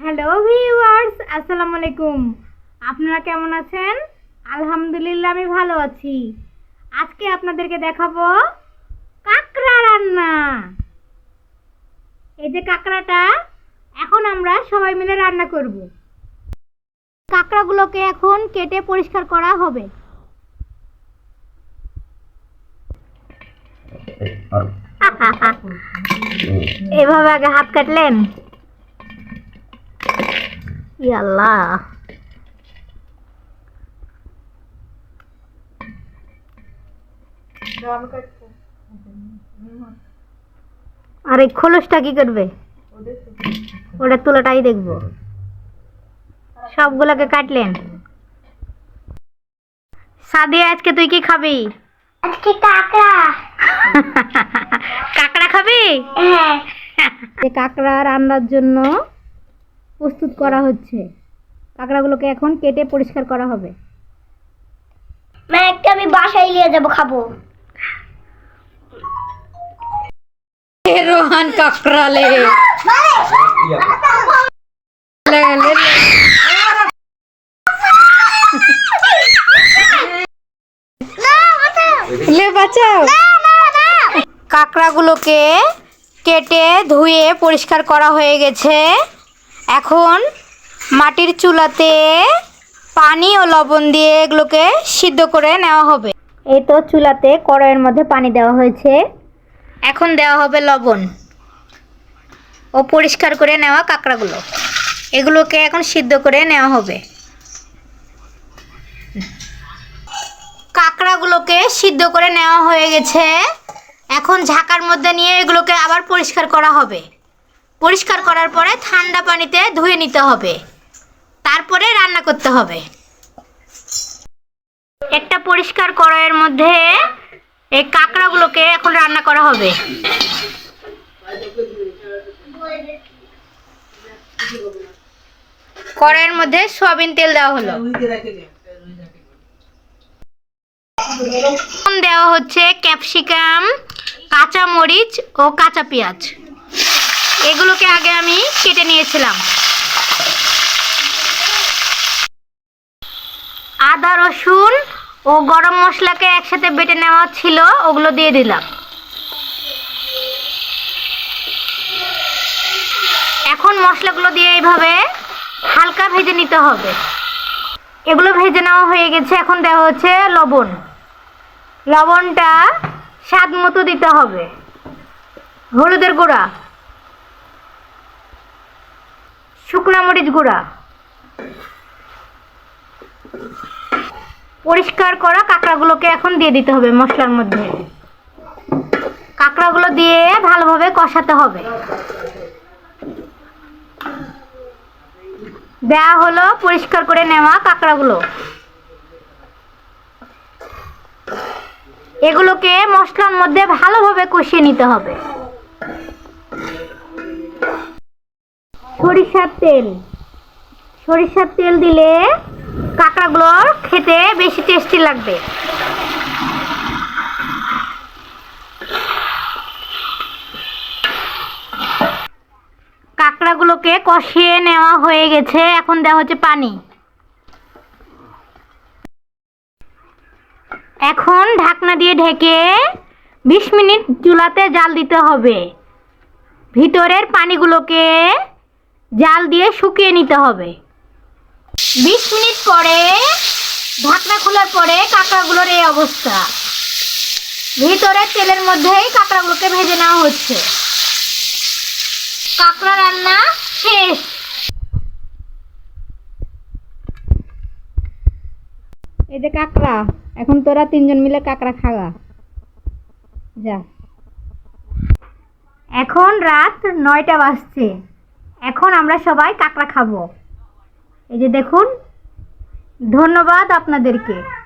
Hello viewers আসসালামু আলাইকুম আপনারা কেমন আছেন? আলহামদুলিল্লাহ আমি ভালো আছি। আজকে আপনাদেরকে দেখাবো কাঁকড়া রান্না। এই যে কাঁকড়াটা এখন আমরা সবাই মিলে রান্না করব। কাঁকড়াগুলোকে এখন কেটে পরিষ্কার করা হবে। এভাবে আগে হাত কাটলেন? ইয়াল্লাহ আর এই খোলসটা কি করবে? ওটা তুলাটাই দেখব। সবগুলোকে কাটলেন। সাদিয়া আজকে তুই কি খাবি? আজকে কাকড়া। কাঁকড়া খাবি? হ্যাঁ। কাঁকড়া রান্নার জন্য প্রস্তুত করা হচ্ছে। কাঁকড়াগুলোকে এখন কেটে পরিষ্কার করা হবে। মা একটা আমি বাসায় নিয়ে যাব খাব। রোহান কাঁকড়ালে। লে বাঁচাও। কাঁকড়াগুলোকে কেটে ধুয়ে পরিষ্কার করা হয়ে গেছে। এখন মাটির চুলাতে পানি ও লবণ দিয়ে এগুলোকে সিদ্ধ করে নেওয়া হবে। এই তো চুলাতে কড়াইয়ের মধ্যে পানি দেওয়া হয়েছে। এখন দেওয়া হবে লবণ ও পরিষ্কার করে নেওয়া কাঁকড়াগুলো। এগুলোকে এখন সিদ্ধ করে নেওয়া হবে। কাঁকড়াগুলোকে সিদ্ধ করে নেওয়া হয়ে গেছে। এখন ঝাঁকার মধ্যে নিয়ে এগুলোকে আবার পরিষ্কার করা হবে। পরিষ্কার করার পরে ঠান্ডা পানিতে ধুয়ে নিতে হবে। তারপরে রান্না করতে হবে। একটা পরিষ্কার কড়াইয়ের মধ্যে এই কাঁকড়াগুলোকে এখন রান্না করা হবে। কড়াইয়ের মধ্যে সয়াবিন তেল দেওয়া হলো। দেওয়া হচ্ছে ক্যাপসিকাম কাঁচা মরিচ ও কাঁচা পেঁয়াজ। এগুলোকে আগে আমি কেটে নিয়েছিলাম। আদা, রসুন ও গরম মশলাকে একসাথে বেটে নেওয়া ছিল, ওগুলো দিয়ে দিলাম। এখন মশলাগুলো দিয়ে এইভাবে হালকা ভেজে নিতে হবে। এগুলো ভেজে নেওয়া হয়ে গেছে, এখন দেওয়া হচ্ছে লবণ। লবণটা স্বাদ মতো দিতে হবে। হলুদের গুঁড়া। শুকনা মরিচ গুঁড়া। পরিষ্কার করা কাঁকড়াগুলোকে এখন দিয়ে দিতে হবে মশলার মধ্যে। কাঁকড়াগুলো দিয়ে ভালোভাবে কষাতে হবে। দেয়া হলো, পরিষ্কার করে নেওয়া কাঁকড়াগুলো। এগুলোকে মশলার মধ্যে ভালোভাবে কষিয়ে নিতে হবে। সরিষার তেল। সরিষার তেল দিলে কাঁকড়াগুলো খেতে বেশি টেস্টি লাগবে। কাঁকড়াগুলোকে কষিয়ে নেওয়া হয়ে গেছে। এখন দেওয়া হচ্ছে পানি। এখন ঢাকনা দিয়ে ঢেকে বিশ মিনিট চুলাতে জাল দিতে হবে। ভিতরের পানিগুলোকে জাল দিয়ে শুকিয়ে নিতে হবে। বিশ মিনিট পরে ঢাকনা খোলার পরে কাঁকড়াগুলোর এই অবস্থা। ভিতরে তেলের মধ্যেই কাঁকড়াগুলোকে ভেজে নেওয়া হচ্ছে। কাঁকড়া রান্না শেষ। এই যে কাঁকড়া এখন তোরা তিনজন মিলে কাঁকড়া খাওয়া। যা। এখন রাত নয়টা বাজছে। এখন আমরা সবাই কাঁকড়া খাব। এই যে দেখুন ধন্যবাদ আপনাদেরকে।